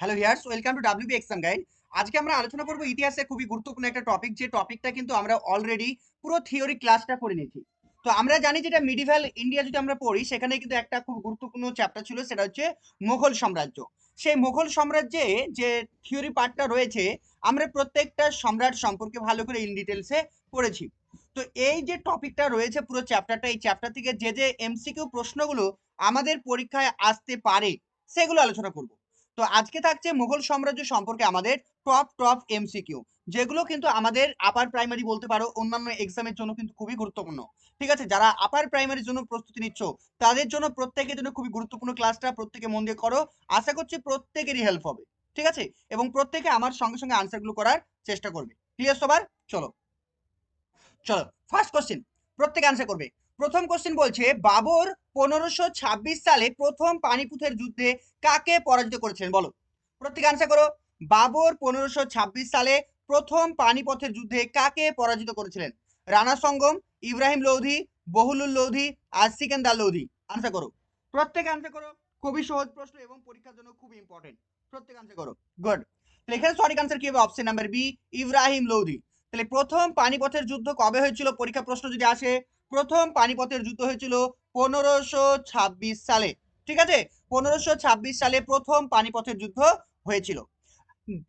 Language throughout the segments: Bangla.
Hello here's welcome to WB exam guide আজকে আমরা আলোচনা করব ইতিহাসে খুবই গুরুত্বপূর্ণ একটা টপিক যে টপিকটা কিন্তু আমরা অলরেডি পুরো থিওরি ক্লাসটা করে নিয়েছি। তো আমরা জানি যেটা মিডিভ্যাল ইন্ডিয়া যদি আমরা পড়ি, সেখানে কিন্তু একটা খুব গুরুত্বপূর্ণ চ্যাপ্টার ছিল, সেটা হচ্ছে মুঘল সাম্রাজ্য। সেই মুঘল সাম্রাজ্যে যে থিওরি পার্টটা রয়েছে, আমরা প্রত্যেকটা সম্রাট সম্পর্কে ভালো করে ইন ডিটেলসে পড়েছি। তো এই যে টপিকটা রয়েছে পুরো চ্যাপ্টারটা এই চ্যাপ্টার থেকে যে যে এমসিকিউ প্রশ্নগুলো আমাদের পরীক্ষায় আসতে পারে, সেগুলো আলোচনা করব। তো আজকে থাকছে মুঘল সাম্রাজ্য সম্পর্কে আমাদের টপ টপ এমসিকিউ যেগুলো কিন্তু আমাদের আপার প্রাইমারি বলতে পারো, অন্যান্য এক্সামের জন্য কিন্তু খুবই গুরুত্বপূর্ণ। ঠিক আছে? যারা আপার প্রাইমারির জন্য প্রস্তুতি নিচ্ছ, তাদের জন্য প্রত্যেকের জন্য খুবই গুরুত্বপূর্ণ ক্লাসটা প্রত্যেকে মন দিয়ে করো। আশা করছি প্রত্যেকেরই হেল্প হবে। ঠিক আছে? এবং প্রত্যেকে আমার সঙ্গে সঙ্গে আনসারগুলো করার চেষ্টা করবে। ক্লিয়ার সবার? চলো। চলো ফার্স্ট কোশ্চেন প্রত্যেকে আনসার করবে। প্রথম কোশ্চেন বলছে, বাবর পনেরোশো সালে প্রথম পানিপুথের যুদ্ধে কাকে পরাজিত করেছিলেন? বলো। প্রত্যেকে আনসার করো। বাবর পনেরোশো সালে প্রথম পানিপথের যুদ্ধে কাকে পরাজিত করেছিলেন? রানা সঙ্গম, ইব্রাহিম লোধি, বহুলুল লোধি, আর সিকেন্দার লোধি। আনসার করো। প্রত্যেক আনসার করো। খুবই সহজ প্রশ্ন এবং পরীক্ষার জন্য খুব ইম্পর্টেন্ট প্রত্যেক আনসার করো। গুড এখানে সঠিক আনসার কি হবে? Option number B Ibrahim Lodi. তাহলে প্রথম পানিপথের যুদ্ধ কবে হয়েছিল? পরীক্ষা প্রশ্ন যদি আসে প্রথম পানিপথের যুদ্ধ হয়েছিল পনেরোশো ছাব্বিশ সালে। ঠিক আছে? পনেরোশো ছাব্বিশ সালে প্রথম পানিপথের যুদ্ধ হয়েছিল।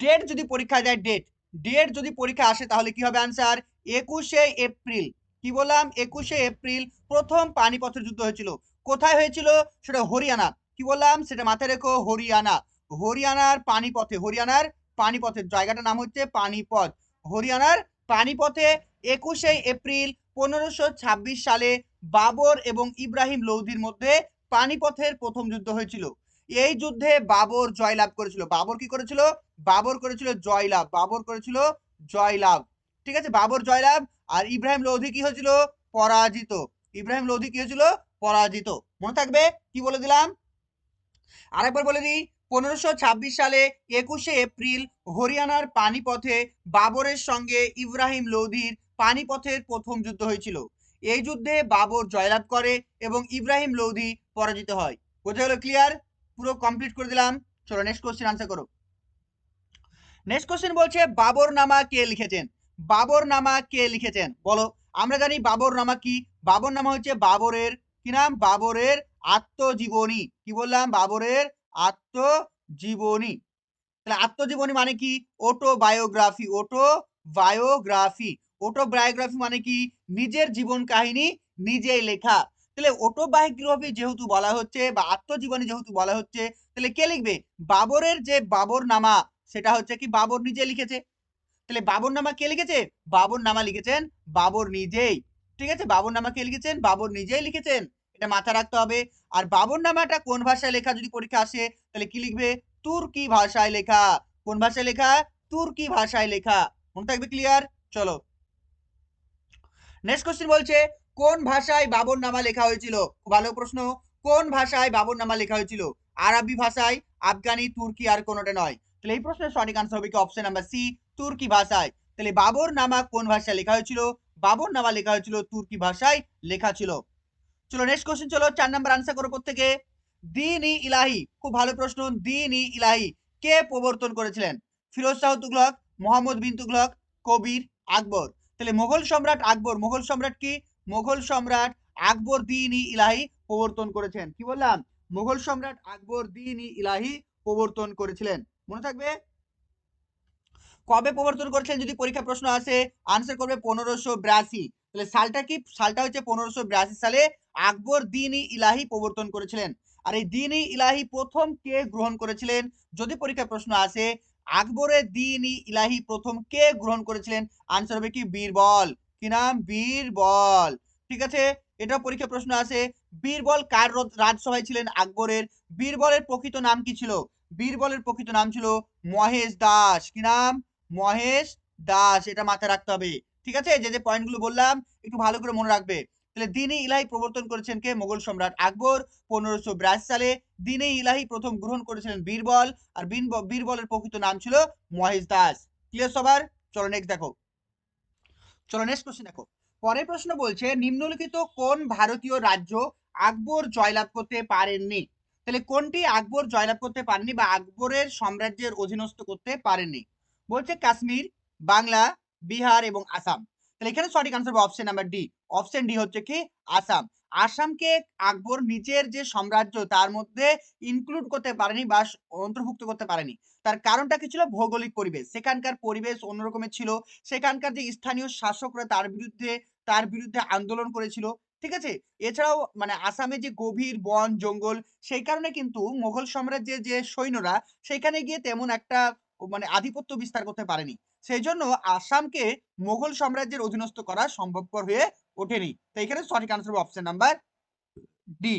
ডেট যদি পরীক্ষা দেয় ডেট ডেট যদি পরীক্ষা আসে, তাহলে কি হবে আনসার একুশে এপ্রিল। কি বললাম? একুশে এপ্রিল প্রথম পানিপথের যুদ্ধ হয়েছিল। কোথায় হয়েছিল? সেটা হরিয়ানা কি বললাম? সেটা মাথায় রেখো, হরিয়ানা। হরিয়ানার পানিপথে, হরিয়ানার পানিপথের জায়গাটার নাম হচ্ছে পানিপথ। হরিয়ানার পানিপথে একুশে এপ্রিল পনেরোশো সালে বাবর এবং ইব্রাহিম লৌধির মধ্যে পানিপথের প্রথম যুদ্ধ হয়েছিল। এই যুদ্ধে বাবর জয়লাভ করেছিল। বাবর কি করেছিল? বাবর করেছিল জয়লাভ। বাবর করেছিল জয়লাভ। ঠিক আছে? বাবর জয়লাভ আর ইব্রাহিম লোধি কি হয়েছিল? পরাজিত। ইব্রাহিম লোধি কি হয়েছিল? পরাজিত। মনে থাকবে? কি বলে দিলাম? আরেকবার বলে দিই, পনেরোশো সালে একুশে এপ্রিল হরিয়ানার পানিপথে বাবরের সঙ্গে ইব্রাহিম লোধির পানিপথের প্রথম যুদ্ধ হয়েছিল। এই যুদ্ধে বাবর জয়লাভ করে এবং ইব্রাহিম লৌধি পরাজিত হয়। বোঝা গেল ক্লিয়ার পুরো কমপ্লিট করে দিলাম। চলো নেক্সট কোশ্চেন আনসার করো। নেক্সট কোশ্চেন বলছে, বাবর নামা কে লিখেছেন? বাবর নামা কে লিখেছেন? বলো। আমরা জানি বাবর নামা কি? বাবর নামা হচ্ছে বাবরের, কি নাম? বাবরের আত্মজীবনী। কি বললাম? বাবরের আত্মজীবনী। তাহলে আত্মজীবনী মানে কি? অটো বায়োগ্রাফি অটো বায়োগ্রাফি মানে কি? নিজের জীবন কাহিনী নিজেই লেখা। তাহলে অটোবায়োগ্রাফি যেহেতু বলা হচ্ছে বা আত্মজীবনী যেহেতু বলা হচ্ছে, তাহলে কে লিখবে? বাবরের যে বাবর নামা সেটা হচ্ছে কি বাবর নিজে লিখেছে। তাহলে বাবর নামা কে লিখেছে? বাবর নামা লিখেছেন বাবর নিজেই। ঠিক আছে? বাবর নামা কে লিখেছেন? বাবর নিজেই লিখেছেন। এটা মাথা রাখতে হবে। আর বাবর নামাটা কোন ভাষায় লেখা? যদি পরীক্ষা আসে, তাহলে কি লিখবে? তুর্কি ভাষায় লেখা। কোন ভাষায় লেখা? তুর্কি ভাষায় লেখা। মনে থাকবে ক্লিয়ার চলো। নেক্সট কোশ্চেন বলছে, কোন ভাষায় বাবর নামা লেখা হয়েছিল? ভালো প্রশ্ন। কোন ভাষায় বাবর নামা লেখা হয়েছিল? আরবি ভাষায়, আফগানি, তুর্কি আর কোনোটা নয়। তাহলে এই প্রশ্নের সঠিক আনসার হবে কি অপশন নাম্বার সি তুর্কি ভাষায়। তাহলে বাবর নামা কোন ভাষায় লেখা হয়েছিল? বাবর নামা লেখা হয়েছিল তুর্কি ভাষায় লেখা ছিল। চলো নেক্সট কোশ্চেন চলো চার নাম্বার আনসার করো প্রত্যেকে। দিন ই ইলাহি, খুব ভালো প্রশ্ন, দিন ই ইলাহি। কে প্রবর্তন করেছিলেন? ফিরোজ শাহ তুগলক, মোহাম্মদ বিন তুগলক, কবির আকবর। তাহলে মোগল সম্রাট আকবর মোগল সম্রাট কি? মোগল সম্রাট আকবর দিন ইলাহি প্রবর্তন করেছেন। কি বললাম? মোগল সম্রাট আকবর দিন ইলাহি প্রবর্তন করেছিলেন। মনে থাকবে? কবে প্রবর্তন করেছিলেন যদি পরীক্ষা প্রশ্ন আসে? আনসার করবে পনেরোশো বিরাশি। তাহলে সালটা কি? সালটা হচ্ছে পনেরোশো বিরাশি সালে আকবর দিন ইলাহি প্রবর্তন করেছিলেন। আর এই দিন ইলাহি প্রথম কে গ্রহণ করেছিলেন? যদি পরীক্ষা প্রশ্ন আসে আকবরের দিন ইলাহি প্রথম কে গ্রহণ করেছিলেন? আনসার হবে কি? বীরবল। কি নাম? বীরবল। ঠিক আছে? এটা পরীক্ষা প্রশ্ন আসে বীরবল কার রাজসভায় ছিলেন আকবরের? বীরবলের প্রকৃত নাম কি ছিল? বীরবলের প্রকৃত নাম ছিল মহেশ দাস। কি নাম? মহেশ দাস। এটা মাথায় রাখতে হবে। ঠিক আছে? যে যে পয়েন্টগুলো বললাম, একটু ভালো করে মনে রাখবে। তাহলে দিনে ইলাহি প্রবর্তন করেছেন কে? মোগল সম্রাট আকবর। পনেরোশো সালে দিনে ইলাহি প্রথম গ্রহণ করেছিলেন বীরবল। আর বীরব- বীরবলের প্রকৃত নাম ছিল মহেশ দাস। ক্লিয়ার সবার? চলো নেক্সট দেখো। চলো নেক্সট কোশ্চেন দেখো। পরের প্রশ্ন বলছে, নিম্নলিখিত কোন ভারতীয় রাজ্য আকবর জয়লাভ করতে পারেননি? তাহলে কোনটি আকবর জয়লাভ করতে পারেনি বা আকবরের সাম্রাজ্যের অধীনস্থ করতে পারেননি? বলছে কাশ্মীর, বাংলা, বিহার এবং আসাম। তাহলে এখানে সঠিক আনসার হবে option number D option D হচ্ছে কি? আসাম। আসামকে আকবর নিজের যে সাম্রাজ্য, তার মধ্যে ইনক্লুড করতে পারেনি বা অন্তর্ভুক্ত করতে পারেনি। তার কারণটা কি ছিল? ভৌগোলিক পরিবেশ। সেখানকার পরিবেশ অন্যরকমের ছিল। সেখানকার যে স্থানীয় শাসকরা তার বিরুদ্ধে তার বিরুদ্ধে আন্দোলন করেছিল। ঠিক আছে? এছাড়াও মানে আসামে যে গভীর বন, জঙ্গল, সেই কারণে কিন্তু মোগল সাম্রাজ্যের যে সৈন্যরা, সেখানে গিয়ে তেমন একটা মানে আধিপত্য বিস্তার করতে পারেনি। সেই জন্য আসামকে মোগল সাম্রাজ্যের অধীনস্থ করা সম্ভবপর হয়ে ওঠেনি। তো এখানে সঠিক আনসার হবে অপশন নাম্বার ডি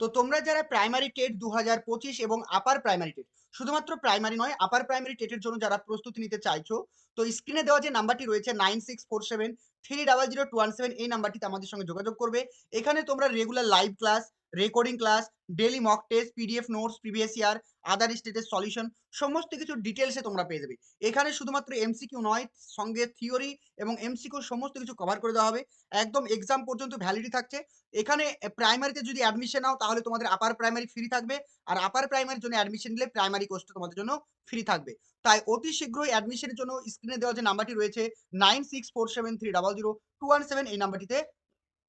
তো তোমরা যারা প্রাইমারি টেট দু হাজার পঁচিশ এবং আপার প্রাইমারি টেট, শুধুমাত্র প্রাইমারি নয় আপার প্রাইমারি টেটের জন্য যারা প্রস্তুতি নিতে চাইছো, তো স্ক্রিনে দেওয়া যে নাম্বারটি রয়েছে nine six four seven three double zero two one seven এই নাম্বারটিতে আমাদের সঙ্গে যোগাযোগ করবে। এখানে তোমরা regular live class recording class daily mock test PDF notes previous year other স্টেটের সলিউশন সমস্ত কিছু ডিটেলসে তোমরা পেয়ে যাবে। এখানে শুধুমাত্র এমসিকিউ নয়, সঙ্গে থিওরি এবং এমসিকিউ সমস্ত কিছু কভার করে দেওয়া হবে। একদম এক্সাম পর্যন্ত ভ্যালিডি থাকছে। এখানে প্রাইমারিতে যদি অ্যাডমিশন নাও, তাহলে তোমাদের আপার প্রাইমারি ফ্রি থাকবে। আর আপার প্রাইমারির জন্য অ্যাডমিশন নিলে প্রাইমারি কোর্সটা তোমাদের জন্য ফ্রি থাকবে। তাই অতি শীঘ্রই অ্যাডমিশনের জন্য স্ক্রিনে দেওয়া যে নাম্বারটি রয়েছে nine six four seven three double zero two one seven এই নাম্বারটিতে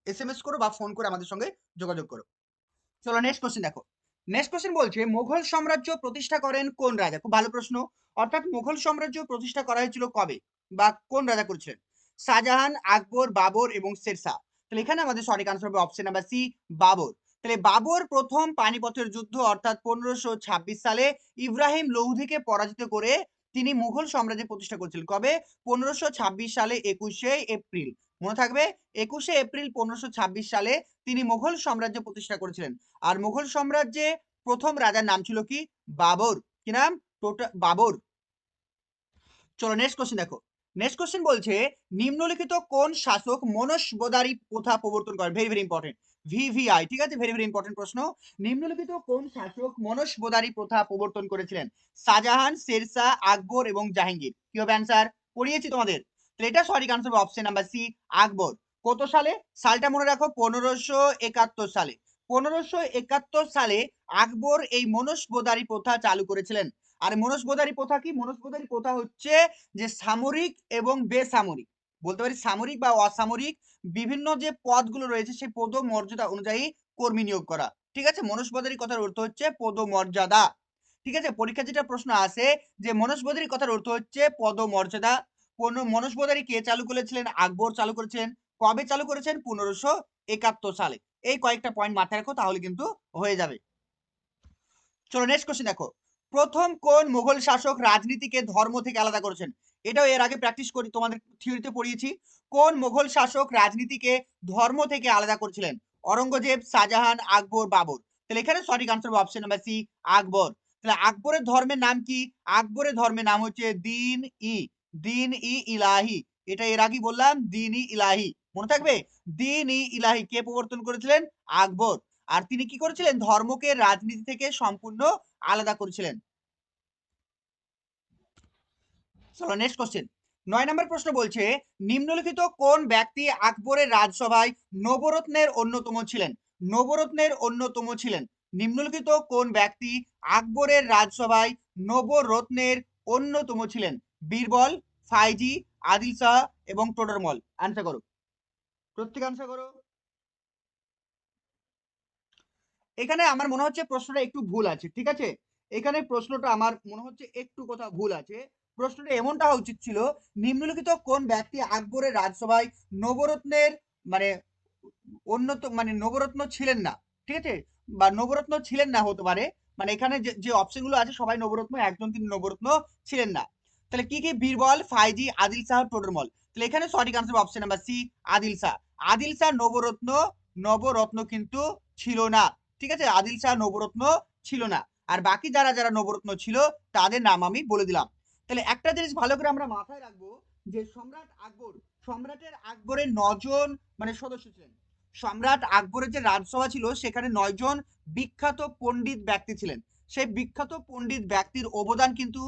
এস এম এস করো বা ফোন করে আমাদের সঙ্গে যোগাযোগ করো। চলো নেক্সট কোশ্চেন দেখো। নেক্সট কোশ্চেন বলছে, মুঘল সাম্রাজ্য প্রতিষ্ঠা করেন কোন রাজা? খুব ভালো প্রশ্ন। অর্থাৎ মুঘল সাম্রাজ্য প্রতিষ্ঠা করা হয়েছিল কবে? বা কোন রাজা করেছিলেন? শাহজাহান, আকবর, বাবর এবং শেরশাহ তাহলে এখানে আমাদের সঠিক আনসার হবে অপশন নাম্বার সি বাবর। তাহলে বাবর প্রথম পানিপথের যুদ্ধ অর্থাৎ পনেরোশো ছাব্বিশ সালে ইব্রাহিম লৌধিকে পরাজিত করে তিনি মুঘল সাম্রাজ্য প্রতিষ্ঠা করেছিলেন। কবে? পনেরোশো ছাব্বিশ সালে একুশে এপ্রিল। মনে থাকবে? একুশে এপ্রিল পনেরোশো ছাব্বিশ সালে তিনি মুঘল সাম্রাজ্য প্রতিষ্ঠা করেছিলেন। আর মুঘল সাম্রাজ্যে প্রথম রাজার নাম ছিল কি? বাবর। কি নাম? টোটাল বাবর। চলো নেক্সট কোশ্চেন দেখো। নেক্সট কোশ্চেন বলছে, নিম্নলিখিত কোন শাসক মনসবোদারি প্রথা প্রবর্তন করে? ভেরি ভেরি ইম্পর্টেন্ট ভিভিআই ঠিক আছে? ভেরি ভেরি ইম্পর্টেন্ট প্রশ্ন। নিম্নলিখিত কোন শাসক মনসবোদারি প্রথা প্রবর্তন করেছিলেন? শাহজাহান, শেরশাহ, আকবর এবং জাহাঙ্গীর। কি হবে অ্যান্সার পড়িয়েছি তোমাদের। তাহলে এটা সঠিক হবে অপশন নাম্বার সি আকবর। কত সালে? সালটা মনে রাখো, পনেরোশো একাত্তর সালে। পনেরোশো একাত্তর সালে আকবর এই মনসবোদারি প্রথা চালু করেছিলেন। আর মনসবোদারি প্রথা কি? মনসবোদারি প্রথা হচ্ছে যে সামরিক এবং বেসামরিক, বলতে পারি সামরিক বা অসামরিক বিভিন্ন যে পদগুলো রয়েছে, সেই পদ মর্যাদা অনুযায়ী কর্মী নিয়োগ করা। ঠিক আছে? মনসবোদারি কথার অর্থ হচ্ছে পদ মর্যাদা ঠিক আছে? পরীক্ষা যেটা প্রশ্ন আসে যে মনসবোদারি কথার অর্থ হচ্ছে পদ মর্যাদা কোন মনসবোদারি কে চালু করেছিলেন? আকবর চালু করেছিলেন। কবে চালু করেছেন? পনেরোশো একাত্তর সালে। এই কয়েকটা পয়েন্ট মাথায় রাখো, তাহলে কিন্তু হয়ে যাবে। চলো নেক্সট কোশ্চেন দেখো। প্রথম কোন মুঘল শাসক রাজনীতিকে ধর্ম থেকে আলাদা করেছেন? এটাও এর আগে প্র্যাকটিস করি, তোমাদের থিওরিতে পড়িয়েছি। কোন মুঘল শাসক রাজনীতিকে ধর্ম থেকে আলাদা করেছিলেন? অরঙ্গজেব শাহজাহান, আকবর, বাবর। তাহলে এখানে সঠিক answer option number C Akbar. তাহলে আকবরের ধর্মের নাম কি? আকবরের ধর্মের নাম হচ্ছে দিন ই। দিন ই ইলাহি। এটা এর আগে বললাম, দিন ই ইলাহি। মনে থাকবে? দিন ই ইলাহি কে প্রবর্তন করেছিলেন আকবর। আর তিনি কি করেছিলেন? ধর্মকে রাজনীতি থেকে সম্পূর্ণ আলাদা করেছিলেন। চলো নেক্সট কোশ্চেন নয় নম্বর প্রশ্ন বলছে, নিম্নলিখিত কোন ব্যক্তি আকবরের রাজসভায় নবরত্নের অন্যতম ছিলেন? নবরত্নের অন্যতম ছিলেন। নিম্নলিখিত কোন ব্যক্তি আকবরের রাজসভায় নবরত্নের অন্যতম ছিলেন? বীরবল, ফাইজি আদিল শাহ এবং টোডরমল। আনসার করো। প্রত্যেক আনসার করো। এখানে আমার মনে হচ্ছে প্রশ্নটা একটু ভুল আছে, ঠিক আছে? এখানে প্রশ্নটা আমার মনে হচ্ছে একটু কোথাও ভুল আছে। প্রশ্নটা এমনটা হওয়া উচিত ছিল, নিম্নলিখিত কোন ব্যক্তি আকবরের রাজসভায় নবরত্নের মানে অন্যত মানে নবরত্ন ছিলেন না, ঠিক আছে? বা নবরত্ন ছিলেন না হতে পারে মানে এখানে যে যে অপশনগুলো আছে সবাই নবরত্ন, একজন তিনি নবরত্ন ছিলেন না। তাহলে কি কি বীরবল, ফাইজি, আদিল শাহ, টোডরমল? তাহলে এখানে সঠিক answer option number C Adil Shah. Adil Shah নবরত্ন নবরত্ন কিন্তু ছিল না। ঠিক আছে? আদিল শাহ নবরত্ন ছিল না। আর বাকি যারা যারা নবরত্ন ছিল, তাদের নাম আমি বলে দিলাম। তাহলে একটা জিনিস ভালো করে আমরা মাথায় রাখব যে সম্রাট আকবর, সম্রাটের আকবরের নজন মানে সদস্য ছিলেন। সম্রাট আকবরের যে রাজসভা ছিল, সেখানে নয়জন বিখ্যাত পণ্ডিত ব্যক্তি ছিলেন। সেই বিখ্যাত পণ্ডিত ব্যক্তির অবদান কিন্তু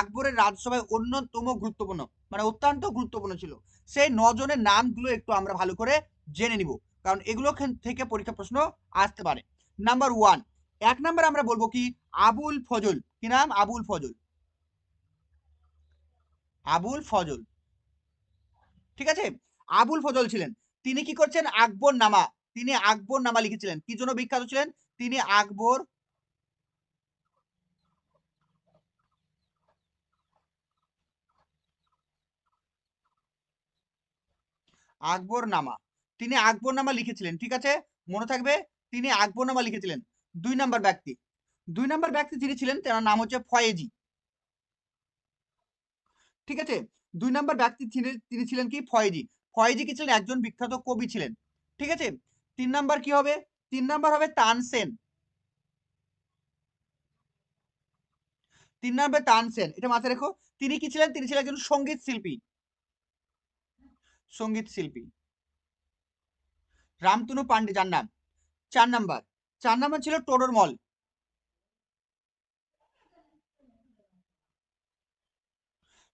আকবরের রাজসভায় অন্যতম গুরুত্বপূর্ণ। মানে অত্যন্ত গুরুত্বপূর্ণ ছিল। সেই নজনের নামগুলো একটু আমরা ভালো করে জেনে নিব, কারণ এগুলো থেকে পরীক্ষা প্রশ্ন আসতে পারে। নাম্বার ওয়ান এক নাম্বার আমরা বলব কি? আবুল ফজল। কি নাম? আবুল ফজল। আবুল ফজল। ঠিক আছে? আবুল ফজল ছিলেন। তিনি কি করছেন? আকবর নামা। তিনি আকবর নামা লিখেছিলেন। কি জন্য বিখ্যাত ছিলেন? তিনি আকবর আকবর নামা। তিনি আকবর নামা লিখেছিলেন, ঠিক আছে? মনে থাকবে, তিনি আকবর নামা লিখেছিলেন। দুই নাম্বার ব্যক্তি। দুই নাম্বার ব্যক্তি যিনি ছিলেন তার নাম হচ্ছে ফয়েজি। ঠিক আছে? দুই নাম্বার ব্যক্তি তিনি ছিলেন কি? ফয়েজি। ফয়েজি কি ছিলেন? একজন বিখ্যাত কবি ছিলেন। ঠিক আছে? তিন নাম্বার কি হবে? তিন নাম্বার হবে তানসেন তিন নাম্বার তানসেন এটা মাথায় রেখো। তিনি কি ছিলেন? তিনি ছিলেন একজন সংগীত শিল্পী। সংগীত শিল্পী। রামতনু পান্ডে, যার নাম। চার নাম্বার। চার নাম্বার ছিল টোডর মল।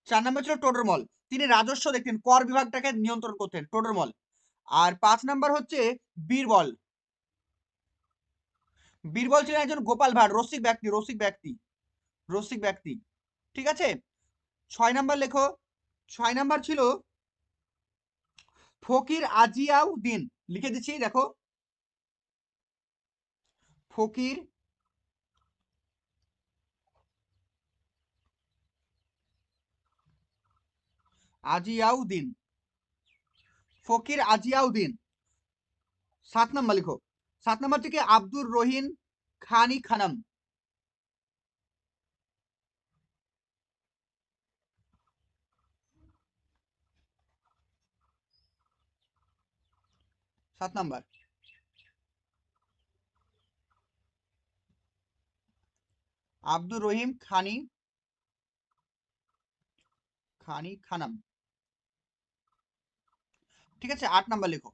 চার নাম্বার ছিল টোডর মল। তিনি রাজস্ব দেখতেন, কর বিভাগটাকে নিয়ন্ত্রণ করতেন টোডর মল। আর পাঁচ নাম্বার হচ্ছে বীরবল। বীরবল ছিলেন একজন গোপাল ভাঁড়, রসিক ব্যক্তি রসিক ব্যক্তি রসিক ব্যক্তি। ঠিক আছে? ছয় নাম্বার লেখো। ছয় নাম্বার ছিল ফকির আজিয়াউদ্দিন লিখে দিচ্ছি, দেখো। ফকির আজিয়াউদ্দিন ফকির আজিয়াউদ্দিন সাত নম্বর লিখো। সাত নম্বর থেকে আব্দুর রহিম খানি খানম। সাত নাম্বার আব্দুর রহিম খানি খানি খানাম ঠিক আছে, আট নাম্বার লেখো।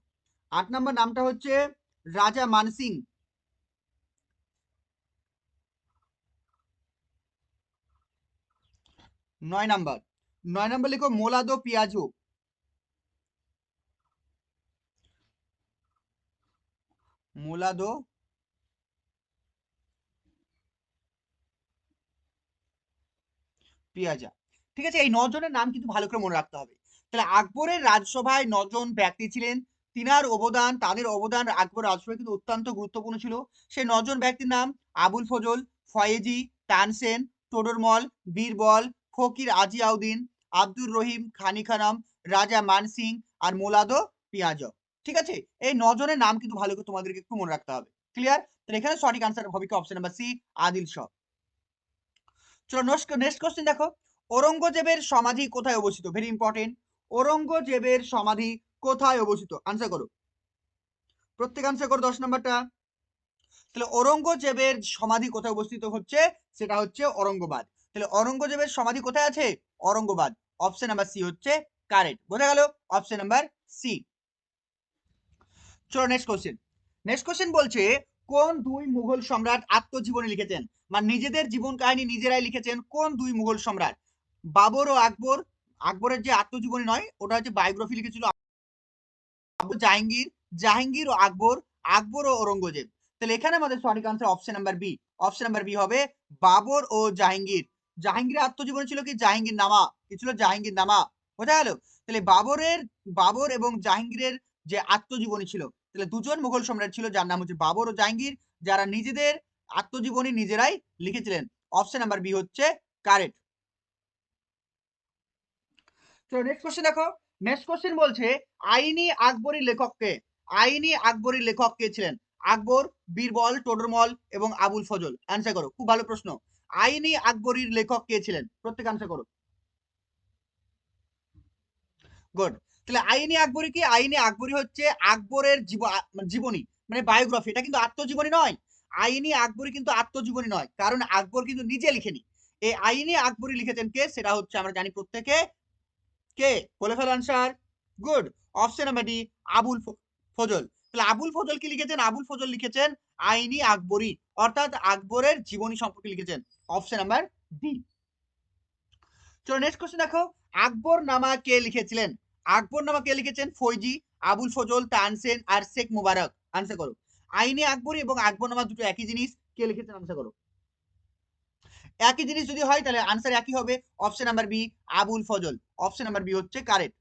আট নাম্বার নামটা হচ্ছে রাজা মানসিং। নয় নাম্বার। নয় নাম্বার লেখো, মোলাদো পিয়াজো। মোলাদো পিয়াজা। ঠিক আছে? এই নজনের নাম কিন্তু ভালো করে মনে রাখতে হবে। তাহলে আকবরের রাজসভায় নজন ব্যক্তি ছিলেন। তিনার অবদান, তাদের অবদান আকবর রাজসভায় কিন্তু অত্যন্ত গুরুত্বপূর্ণ ছিল। সেই নজন ব্যক্তির নাম আবুল ফজল, ফয়েজি, তানসেন, টোডরমল, বীরবল, ফকির আজিয়াউদ্দিন, আব্দুর রহিম খানি খানাম রাজা মানসিং আর মোলাদো পিয়াজ ঠিক আছে? এই নজনের নাম কিন্তু ভালো করে তোমাদেরকে একটু মনে রাখতে হবে। ক্লিয়ার তাহলে এখানে সঠিক আনসার হবে কি? Option number C Adil Shah চলো নেক্সট কোশ্চেন দেখো। ঔরঙ্গজেবের সমাধি কোথায় অবস্থিত? ভেরি ইম্পর্টেন্ট ঔরঙ্গজেবের সমাধি কোথায় অবস্থিত? আনসার করো। প্রত্যেক আনসার করো দশ নম্বরটা। তাহলে ঔরঙ্গজেবের সমাধি কোথায় অবস্থিত হচ্ছে? সেটা হচ্ছে ঔরঙ্গবাদ। তাহলে ঔরঙ্গজেবের সমাধি কোথায় আছে? ঔরঙ্গবাদ। অপশন নাম্বার সি হচ্ছে কারেক্ট বোঝা গেল? অপশন নাম্বার সি চলো নেক্সট কোশ্চেন নেক্সট কোশ্চেন বলছে, কোন দুই মুঘল সম্রাট আত্মজীবনী লিখেছেন? মানে নিজেদের জীবন কাহিনী নিজেরাই লিখেছেন কোন দুই মুঘল সম্রাট? বাবর ও আকবর, আকবরের যে আত্মজীবনী নয়, ওটা হচ্ছে বায়োগ্রাফি লিখেছিল জাহাঙ্গীর জাহাঙ্গীর ও আকবর আকবর ও ঔরঙ্গজেব। তাহলে এখানে আমাদের সঠিক answer option number B option number B হবে বাবর ও জাহাঙ্গীর। জাহাঙ্গীরের আত্মজীবনী ছিল কি? জাহাঙ্গীর নামা। কি ছিল? জাহাঙ্গীর নামা। বোঝা গেল? তাহলে বাবরের, বাবর এবং জাহাঙ্গীরের যে আত্মজীবনী ছিল তাহলে দুজন মুঘল সম্রাট ছিল, যার নাম হচ্ছে বাবর ও জাহাঙ্গীর, যারা নিজেদের আত্মজীবনী নিজেরাই লিখেছিলেন। অপশন নাম্বার বি হচ্ছে কারেক্ট তো নেক্সট কোশ্চেন দেখো। নেক্সট কোশ্চেন বলছে, আইনি আকবরী লেখককে আইনি আকবরী লেখক কে ছিলেন? আকবর, বীরবল, টোডরমল এবং আবুল ফজল। অ্যান্সার করো, খুব ভালো প্রশ্ন। আইনি আকবরীর লেখক কে ছিলেন? প্রত্যেক অ্যান্সার করো। গুড তাহলে আইনি আকবরী কি? আইনি আকবরী হচ্ছে আকবরের জীবনী মানে বায়োগ্রাফি এটা কিন্তু আত্মজীবনী নয়। আইনি আকবরী কিন্তু আত্মজীবনী নয়, কারণ আকবর কিন্তু নিজে লিখেনি। এই আইনি আকবরী লিখেছেন কে? সেটা হচ্ছে আমরা জানি প্রত্যেকে। কে? বলে fail answer. Good. Option number D, Abul Fazl. তাহলে আবুল ফজল কি লিখেছেন? আবুল ফজল লিখেছেন আইনি আকবরী, অর্থাৎ আকবরের জীবনী সম্পর্কে লিখেছেন। Option number D. চলো নেক্সট কোশ্চেন দেখো। আকবর নামা কে লিখেছিলেন? আকবর নামা কে লিখেছেন? ফৈজি, আবুল ফজল, তানসেন, আর শেখ মুবারক। আনসার করো। আইনি আকবর এবং আকবর নামা দুটো একই জিনিস, কে লিখেছেন? আনসার করো। একই জিনিস যদি হয়, তাহলে আনসার একই হবে। Option number B Abul Fazl. Option number B হচ্ছে কারেক্ট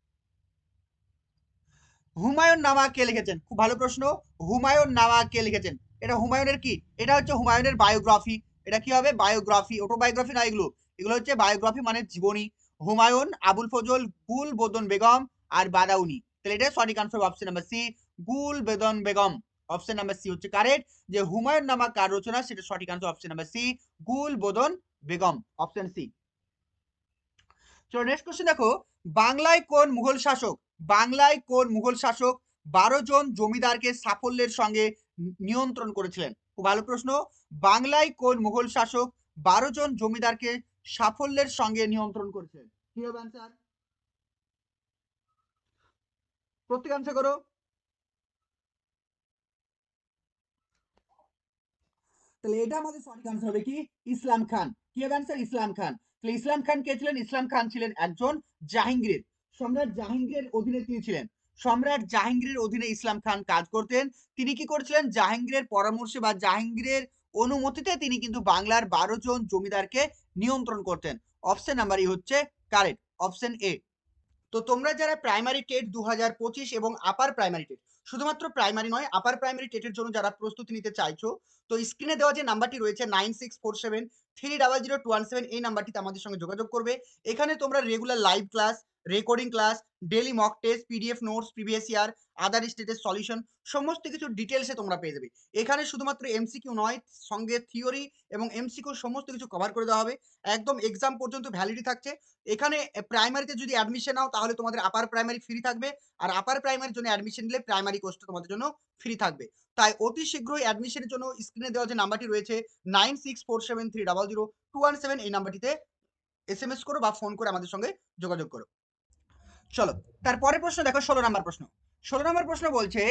হুমায়ুন নামা কে লিখেছেন? খুব ভালো প্রশ্ন। হুমায়ুন নামা কে লিখেছেন? এটা হুমায়ুনের কি? এটা হচ্ছে হুমায়ুনের বায়োগ্রাফি এটা কি হবে? বায়োগ্রাফি অটোবায়োগ্রাফি না এগুলো? এগুলো হচ্ছে বায়োগ্রাফি মানে জীবনী। হুমায়ুন, আবুল ফজল, গুল বদন বেগম আর বাদাউনি। তাহলে এটা সঠিক answer option number C Gul Badan Begum. Option number C হচ্ছে কারেক্ট যে হুমায়ুন নামা কার রচনা, সেটা সঠিক answer option number C Gul Badan Begum. Option C চলো নেক্সট কোশ্চেন দেখো। বাংলায় কোন মুঘল শাসক, বাংলায় কোন মুঘল শাসক বারো জন জমিদারকে সাফল্যের সঙ্গে নিয়ন্ত্রণ করেছিলেন? খুব ভালো প্রশ্ন। বাংলায় কোন মুঘল শাসক বারো জন জমিদারকে সাফল্যের সঙ্গে নিয়ন্ত্রণ করেছিলেন কি হবে অ্যান্সার প্রত্যেক অ্যান্সার করো। তাহলে এটা আমাদের সঠিক আনসার হবে কি? ইসলাম খান। কি হবে অ্যান্সার ইসলাম খান। তাহলে ইসলাম খান কে ছিলেন? ইসলাম খান ছিলেন একজন জাহাঙ্গীর। সম্রাট জাহাঙ্গীরের অধীনে তিনি ছিলেন। সম্রাট জাহাঙ্গীরের অধীনে ইসলাম খান কাজ করতেন। তিনি কি করেছিলেন? জাহাঙ্গীরের পরামর্শে বা জাহাঙ্গীরের অনুমতিতে তিনি কিন্তু বাংলার বারো জন জমিদারকে নিয়ন্ত্রণ করতেন। অপশন নাম্বার ই হচ্ছে কারেক্ট অপশন এ তো তোমরা যারা প্রাইমারি টেট দু হাজার পঁচিশ এবং আপার প্রাইমারি টেট, শুধুমাত্র প্রাইমারি নয় আপার প্রাইমারি টেটের জন্য যারা প্রস্তুতি নিতে চাইছো, তো স্ক্রিনে দেওয়া যে নাম্বারটি রয়েছে nine six four seven three double zero two one seven এই নাম্বারটিতে আমাদের সঙ্গে যোগাযোগ করবে। এখানে তোমরা regular live class recording class daily mock test PDF notes previous year other স্টেটের সলিউশন সমস্ত কিছু ডিটেলসে তোমরা পেয়ে যাবে। এখানে শুধুমাত্র এমসিকিউ নয়, সঙ্গে থিওরি এবং এমসিকিউ সমস্ত কিছু কভার করে দেওয়া হবে। একদম এক্সাম পর্যন্ত ভ্যালিডি থাকছে। এখানে প্রাইমারিতে যদি অ্যাডমিশন নাও, তাহলে তোমাদের আপার প্রাইমারি ফ্রি থাকবে। আর আপার প্রাইমারির জন্য অ্যাডমিশন নিলে প্রাইমারি কোর্সটা তোমাদের জন্য ফ্রি থাকবে। তাই অতি শীঘ্রই অ্যাডমিশনের জন্য স্ক্রিনে দেওয়া যে নাম্বারটি রয়েছে nine six four seven three double zero two one seven এই নাম্বারটিতে এস এম এস করো বা ফোন করে আমাদের সঙ্গে যোগাযোগ করো। চলো তারপরের প্রশ্ন দেখো, ষোলো নম্বর প্রশ্ন। ষোলো নম্বর প্রশ্ন বলছে,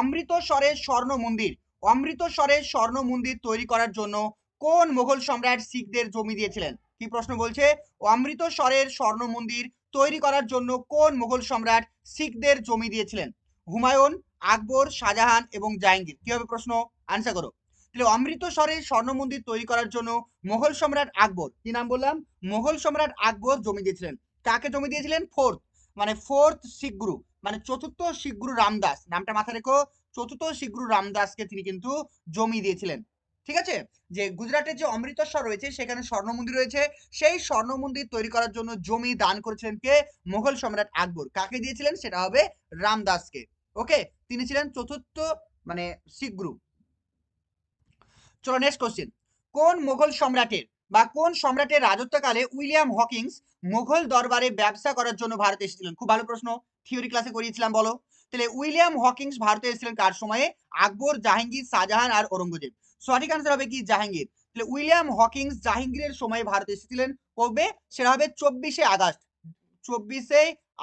অমৃতসরের স্বর্ণ মন্দির, অমৃতসরের স্বর্ণ মন্দির তৈরি করার জন্য কোন মোগল সম্রাট শিখদের জমি দিয়েছিলেন? কি প্রশ্ন বলছে? অমৃতসরের স্বর্ণ মন্দির তৈরি করার জন্য কোন মোগল সম্রাট শিখদের জমি দিয়েছিলেন? হুমায়ুন, আকবর, শাহজাহান এবং জাহাঙ্গীর। কি হবে প্রশ্ন? আনসার করো। তাহলে অমৃতসরের স্বর্ণ মন্দির তৈরি করার জন্য মোগল সম্রাট আকবর। কি নাম বললাম? মোগল সম্রাট আকবর জমি দিয়েছিলেন। কাকে জমি দিয়েছিলেন? ফোর্থ মানে ফোর্থ শিখ গুরু মানে চতুর্থ শিখ গুরু রামদাস, নামটা মাথায় রেখো, চতুর্থ শিখ গুরু রামদাসকে তিনি কিন্তু জমি দিয়েছিলেন। ঠিক আছে? যে গুজরাটের যে অমৃতসর রয়েছে, সেখানে স্বর্ণ মন্দির রয়েছে, সেই স্বর্ণ মন্দির তৈরি করার জন্য জমি দান করেছিলেন কে? মোগল সম্রাট আকবর। কাকে দিয়েছিলেন? সেটা হবে রামদাসকে। ওকে? তিনি ছিলেন চতুর্থ মানে শিখ চলো নেক্সট কোশ্চেন কোন মোগল সম্রাটের বা কোন সম্রাটের রাজত্বকালে উইলিয়াম হকিংস মোগল দরবারে ব্যবসা করার জন্য ভারতে এসেছিলেন? খুব ভালো প্রশ্ন। থিওরি ক্লাসে করিয়েছিলাম, বলো। তাহলে উইলিয়াম হকিংস ভারতে এসেছিলেন কার সময়ে? আকবর, জাহাঙ্গীর, শাহজাহান আর ঔরঙ্গজেব। সঠিক আনসার হবে কি? জাহাঙ্গীর। তাহলে উইলিয়াম হকিংস জাহাঙ্গীরের সময় ভারতে এসেছিলেন কবে? সেটা হবে চব্বিশে আগস্ট। চব্বিশে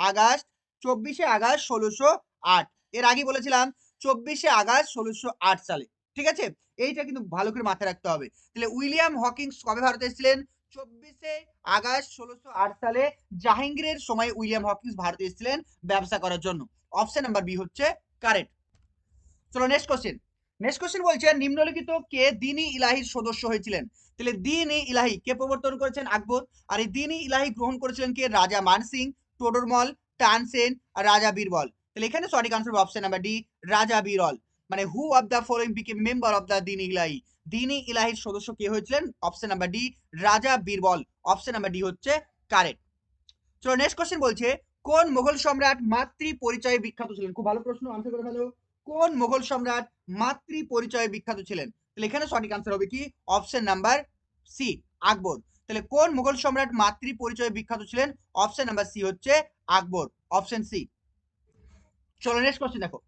আগস্ট চব্বিশে আগস্ট ষোলোশো আট। এর আগে বলেছিলাম, চব্বিশে আগস্ট ষোলোশো আট সালে। ঠিক আছে? এইটা কিন্তু ভালো করে মাথায় রাখতে হবে। তাহলে উইলিয়াম হকিংস কবে ভারতে এসেছিলেন? চব্বিশে আগস্ট ষোলোশো আট সালে জাহাঙ্গীরের সময় উইলিয়াম হকিংস ভারতে এসেছিলেন ব্যবসা করার জন্য। অপশন নাম্বার বি হচ্ছে কারেক্ট চলো নেক্সট কোশ্চেন নেক্সট কোশ্চেন বলছে, নিম্নলিখিত কে দিনী ইলাহির সদস্য হয়েছিলেন? তাহলে দিন ইলাহি কে প্রবর্তন করেছেন আকবর? আর এই দিন ইলাহি গ্রহণ করেছিলেন কে? রাজা মানসিং টোডরমল তানসেন আর রাজা বীরবল। তাহলে এখানে সঠিক answer option number D Raja Birbal. মানে who of the following became member of the Din Ilahi দিনী ইলাহির সদস্য কে হয়েছিলেন? Option number D Raja Birbal option number D হচ্ছে কারেক্ট চলো নেক্সট কোশ্চেন বলছে, কোন মোগল সম্রাট মাতৃ পরিচয়ে বিখ্যাত ছিলেন? খুব ভালো প্রশ্ন আনসার করে ফেলো। কোন মোগল সম্রাট মাতৃ পরিচয়ে বিখ্যাত ছিলেন? তাহলে এখানে সঠিক আনসার হবে কি? Option number C Akbar. তাহলে কোন মোগল সম্রাট মাতৃ পরিচয়ে বিখ্যাত ছিলেন? অপশন নাম্বার সি হচ্ছে আকবর। অপশন সি চলো নেক্সট কোশ্চেন দেখো।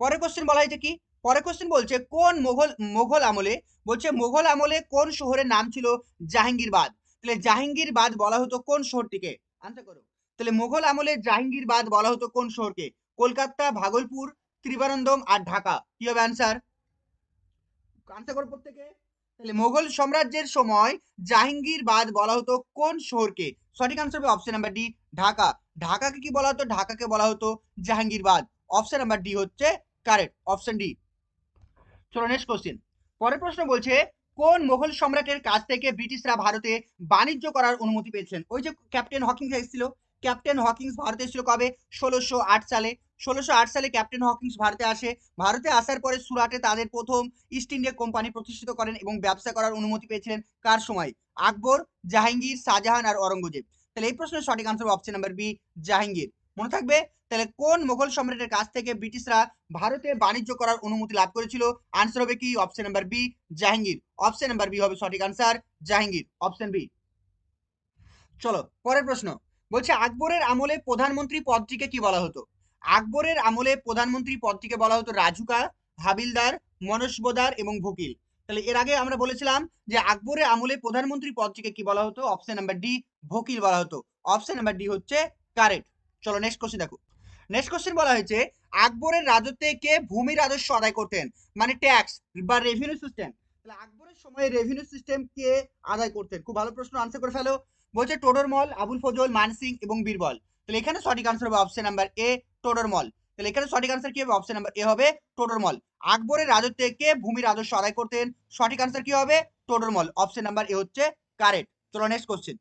পরের কোশ্চেন বলা হয়েছে কি? পরের কোশ্চেন বলছে, কোন মোগল মোগল আমলে, বলছে মোগল আমলে কোন শহরের নাম ছিল জাহাঙ্গীরবাদ? তাহলে জাহাঙ্গীরবাদ বলা হতো কোন শহরটিকে? আনসার করো। তাহলে মোগল আমলে জাহাঙ্গীরবাদ বলা হতো কোন শহরকে? কলকাতা, ভাগলপুর ত্রিবানন্দম আর ঢাকা। কি হবে আনসার করো প্রত্যেকে। তাহলে মোগল সাম্রাজ্যের সময় জাহাঙ্গীরবাদ বলা হতো কোন শহরকে? সঠিক আনসার হবে অপশন নাম্বার ডি ঢাকা। ঢাকাকে কি বলা হতো? ঢাকাকে বলা হতো জাহাঙ্গীরবাদ। অপশন নাম্বার ডি হচ্ছে কারেক্ট অপশন ডি চলো নেক্সট কোশ্চেন পরের প্রশ্ন বলছে, কোন মোগল সম্রাটের কাছ থেকে ব্রিটিশরা ভারতে বাণিজ্য করার অনুমতি পেয়েছিলেন? ওই যে ক্যাপ্টেন হকিংস এসেছিল। ক্যাপ্টেন হকিংস ভারতে এসেছিল কবে? ষোলোশো আট সালে। ষোলোশো আট সালে ক্যাপ্টেন হকিংস ভারতে আসে। ভারতে আসার পরে সুরাটে তাদের প্রথম ইস্ট ইন্ডিয়া কোম্পানি প্রতিষ্ঠিত করেন এবং ব্যবসা করার অনুমতি পেয়েছিলেন কার সময়? আকবর, জাহাঙ্গীর, শাহজাহান আর অরঙ্গজেব তাহলে এই প্রশ্নের সঠিক answer option number B Jahangir. মনে থাকবে? তাহলে কোন মোগল সম্রাটের কাছ থেকে ব্রিটিশরা ভারতে বাণিজ্য করার অনুমতি লাভ করেছিল? আনসার হবে কি? Option number B Jahangir. Option number B হবে সঠিক আনসার জাহাঙ্গীর। অপশন বি চলো, পরের প্রশ্ন। বলছে, আকবরের আমলে প্রধানমন্ত্রী পদটিকে কি বলা হতো? আকবরের আমলে প্রধানমন্ত্রী পদটিকে বলা হতো রাজুকা, হাবিলদার মনসবোদার এবং ভকিল। তাহলে এর আগে আমরা বলেছিলাম যে আকবরের আমলে প্রধানমন্ত্রী পদটিকে কি বলা হতো? অপশন নাম্বার ডি ভকিল বলা হতো। অপশন নাম্বার ডি হচ্ছে কারেক্ট চলো নেক্সট কোশ্চেন দেখো। নেক্সট কোশ্চেন বলা হয়েছে, আকবরের রাজত্বে কে ভূমি রাজস্ব আদায় করতেন? মানে ট্যাক্স বা রেভিনিউ সিস্টেম তাহলে আকবরের সময় রেভিনিউ সিস্টেম কে আদায় করতেন? খুব ভালো প্রশ্ন আনসার করে ফেলো। বলছে টোডরমল আবুল ফজল মানসিং এবং বীরবল। তাহলে এখানে সঠিক আনসার হবে অপশন নাম্বার এ টোডরমল তাহলে এখানে সঠিক আনসার কি হবে? অপশন নাম্বার এ হবে টোডরমল আকবরের রাজত্বে কে ভূমি রাজস্ব আদায় করতেন? সঠিক আনসার কি হবে? টোডরমল অপশন নাম্বার এ হচ্ছে কারেক্ট চলো নেক্সট কোশ্চেন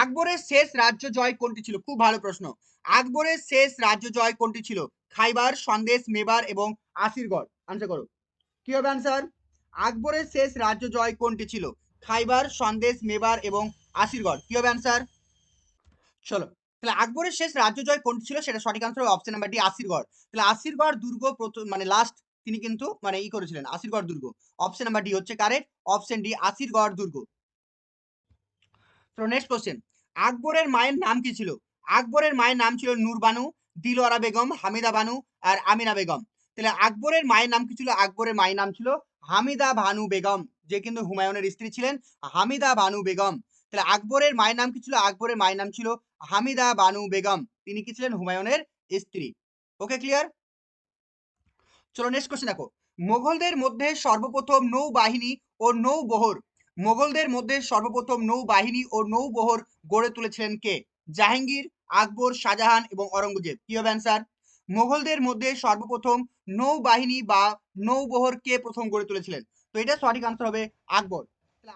আকবরের শেষ রাজ্য জয় কোনটি ছিল? খুব ভালো প্রশ্ন। আকবরের শেষ রাজ্য জয় কোনটি ছিল? খাইবার, সন্দেশ, মেবার এবং আসিরগড় আনসার করো। কি হবে আনসার আকবরের শেষ রাজ্য জয় কোনটি ছিল? খাইবার, সন্দেশ, মেবার এবং আসিরগড় কি হবে আনসার চলো। তাহলে আকবরের শেষ রাজ্য জয় কোনটি ছিল? সেটা সঠিক আনসার হবে অপশন নাম্বার ডি আসিরগড় তাহলে আসিরগড় দুর্গ প্রথম মানে লাস্ট তিনি কিন্তু মানে ই করেছিলেন আসিরগড় দুর্গ। অপশন নাম্বার ডি হচ্ছে কারেক্ট অপশন ডি আসিরগড় দুর্গ। তো নেক্সট কোশ্চেন আকবরের মায়ের নাম কি ছিল? আকবরের মায়ের নাম ছিল নূরবানু দিলওয়ারা বেগম, হামিদা বানু আর আমিনা বেগম। তাহলে আকবরের মায়ের নাম কি ছিল? আকবরের মায়ের নাম ছিল হামিদা ভানু বেগম, যে কিন্তু হুমায়ুনের স্ত্রী ছিলেন হামিদা বানু বেগম। তাহলে আকবরের মায়ের নাম কি ছিল? আকবরের মায়ের নাম ছিল হামিদা বানু বেগম। তিনি কি ছিলেন? হুমায়ুনের স্ত্রী। ওকে ক্লিয়ার চলো নেক্সট কোশ্চেন দেখো। মোগলদের মধ্যে সর্বপ্রথম নৌবাহিনী ও নৌবহর মোগলদের মধ্যে সর্বপ্রথম নৌবাহিনী ও নৌবহর গড়ে তুলেছিলেন কে? জাহাঙ্গীর, আকবর, শাহজাহান এবং অরঙ্গজেব কি হবে অ্যান্সার মোগলদের মধ্যে সর্বপ্রথম নৌবাহিনী বা নৌবহর কে প্রথম গড়ে তুলেছিলেন? তো এটা সঠিক আনসার হবে আকবর।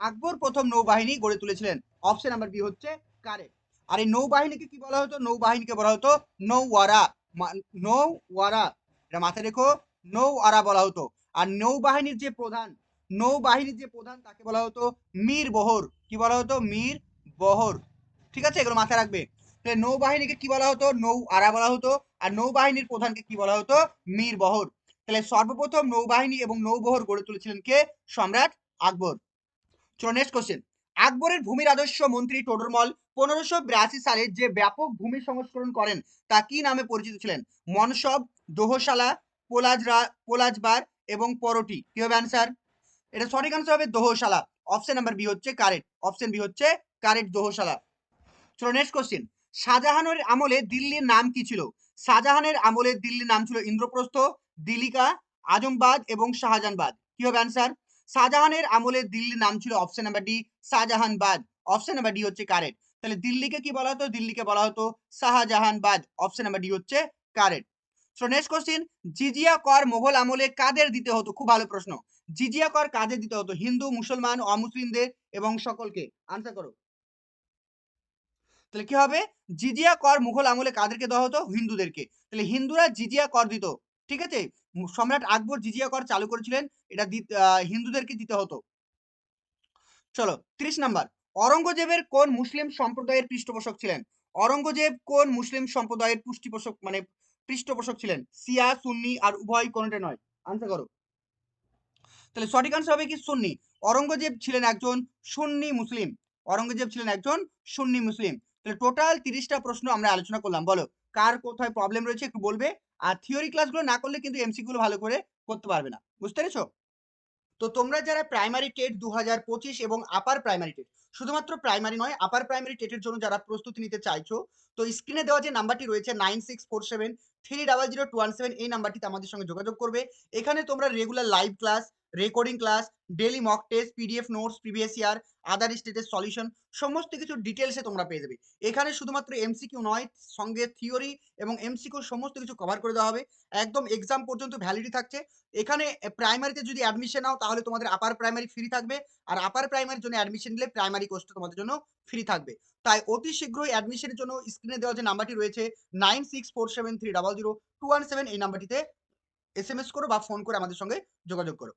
আকবর প্রথম নৌবাহিনী গড়ে তুলেছিলেন। অপশন নাম্বার বি হচ্ছে কারেক্ট আর এই নৌবাহিনীকে কি বলা হতো? নৌবাহিনীকে বলা হতো নৌওয়ারা নৌওয়ারা এটা মাথায় রেখো নৌওয়ারা বলা হতো। আর নৌবাহিনীর যে প্রধান নৌবাহিনীর যে প্রধান, তাকে বলা হতো মীর বহর। কি বলা হতো? মীর বহর। ঠিক আছে? এগুলো মাথায় রাখবে। তাহলে নৌবাহিনীকে কি বলা হতো? নৌ আরা বলা হতো। আর নৌবাহিনীর প্রধানকে কি বলা হতো? মীর বহর। তাহলে সর্বপ্রথম নৌবাহিনী এবং নৌবহর গড়ে তুলেছিলেন কে? সম্রাট আকবর। চলো নেক্সট কোশ্চেন আকবরের ভূমি রাজস্ব মন্ত্রী টোডরমল পনেরোশো বিরাশি সালে যে ব্যাপক ভূমি সংস্করণ করেন, তা কি নামে পরিচিত ছিলেন? মনসব, দোহশালা, পোলাজরা, পোলাজবার এবং পরটি। কি হবে অ্যান্সার এটা সঠিক আনসার হবে দোহশালা। অপশন নাম্বার বি হচ্ছে কারেক্ট অপশন বি হচ্ছে কারেক্ট দোহশালা। চলো নেক্সট কোশ্চেন শাহজাহানের আমলে দিল্লির নাম কি ছিল? শাহজাহানের আমলে দিল্লির নাম ছিল ইন্দ্রপ্রস্থ, দিলিকা, আজমবাদ এবং শাহজাহানবাদ। কি হবে অ্যান্সার শাহজাহানের আমলে দিল্লির নাম ছিল option number D Shahjahanabad. Option number D হচ্ছে কারেক্ট তাহলে দিল্লিকে কি বলা হতো? দিল্লিকে বলা হতো শাহজাহানবাদ। অপশন নাম্বার ডি হচ্ছে কারেক্ট সো নেক্সট কোশ্চেন জিজিয়া কর মোগল আমলে কাদের দিতে হতো? খুব ভালো প্রশ্ন। জিজিয়া কর কাদের দিতে হতো। হিন্দু, মুসলমান, অমুসলিমদের এবং সকলকে। আনসার করো। তাহলে কি হবে? জিজিয়া কর মুঘল আমলে কাদেরকে দেওয়া হতো? হিন্দুদেরকে। তাহলে হিন্দুরা জিজিয়া কর দিত। ঠিক আছে? সম্রাট আকবর জিজিয়া কর চালু করেছিলেন। এটা হিন্দুদেরকে দিতে হতো। চলো, ত্রিশ নাম্বার। অরঙ্গজেবের কোন মুসলিম সম্প্রদায়ের পৃষ্ঠপোষক ছিলেন? অরঙ্গজেব কোন মুসলিম সম্প্রদায়ের পুষ্টিপোষক মানে পৃষ্ঠপোষক ছিলেন? সিয়া সুন্নি আর উভয় কোনটা নয়। আনসার করো। তাহলে সঠিক আনসার হবে কি সুন্নি। অরঙ্গজেব ছিলেন একজন সুন্নি মুসলিম। অরঙ্গজেব ছিলেন একজন সুন্নি মুসলিম। তাহলে টোটাল তিরিশটা প্রশ্ন আমরা আলোচনা করলাম। বলো, কার কোথায় প্রবলেম রয়েছে একটু বলবে? আর থিওরি ক্লাসগুলো না করলে কিন্তু এমসি গুলো ভালো করে করতে পারবে না। বুঝতে পেরেছ? তো তোমরা যারা প্রাইমারি টেট দু হাজার পঁচিশ এবং আপার প্রাইমারি টেট, শুধুমাত্র প্রাইমারি নয় আপার প্রাইমারি টেটের জন্য যারা প্রস্তুতি নিতে চাইছো, তো স্ক্রিনে দেওয়া যে নাম্বারটি রয়েছে nine six four seven three double zero two one seven এই নাম্বারটিতে আমাদের সঙ্গে যোগাযোগ করবে। এখানে তোমরা regular live class recording class daily mock test PDF notes previous year other স্টেটের সলিউশন সমস্ত কিছু ডিটেলসে তোমরা পেয়ে যাবে। এখানে শুধুমাত্র এমসিকিউ নয়, সঙ্গে থিওরি এবং এমসিকিউ সমস্ত কিছু কভার করে দেওয়া হবে। একদম এক্সাম পর্যন্ত ভ্যালিডি থাকছে। এখানে প্রাইমারিতে যদি অ্যাডমিশন নাও, তাহলে তোমাদের আপার প্রাইমারি ফ্রি থাকবে। আর আপার প্রাইমারির জন্য অ্যাডমিশন নিলে প্রাইমারি কোর্সটা তোমাদের জন্য ফ্রি থাকবে। তাই অতি শীঘ্রই অ্যাডমিশনের জন্য স্ক্রিনে দেওয়া যে নাম্বারটি রয়েছে nine six four seven three double zero two one seven এই নাম্বারটিতে এস এম এস করো বা ফোন করে আমাদের সঙ্গে যোগাযোগ করো।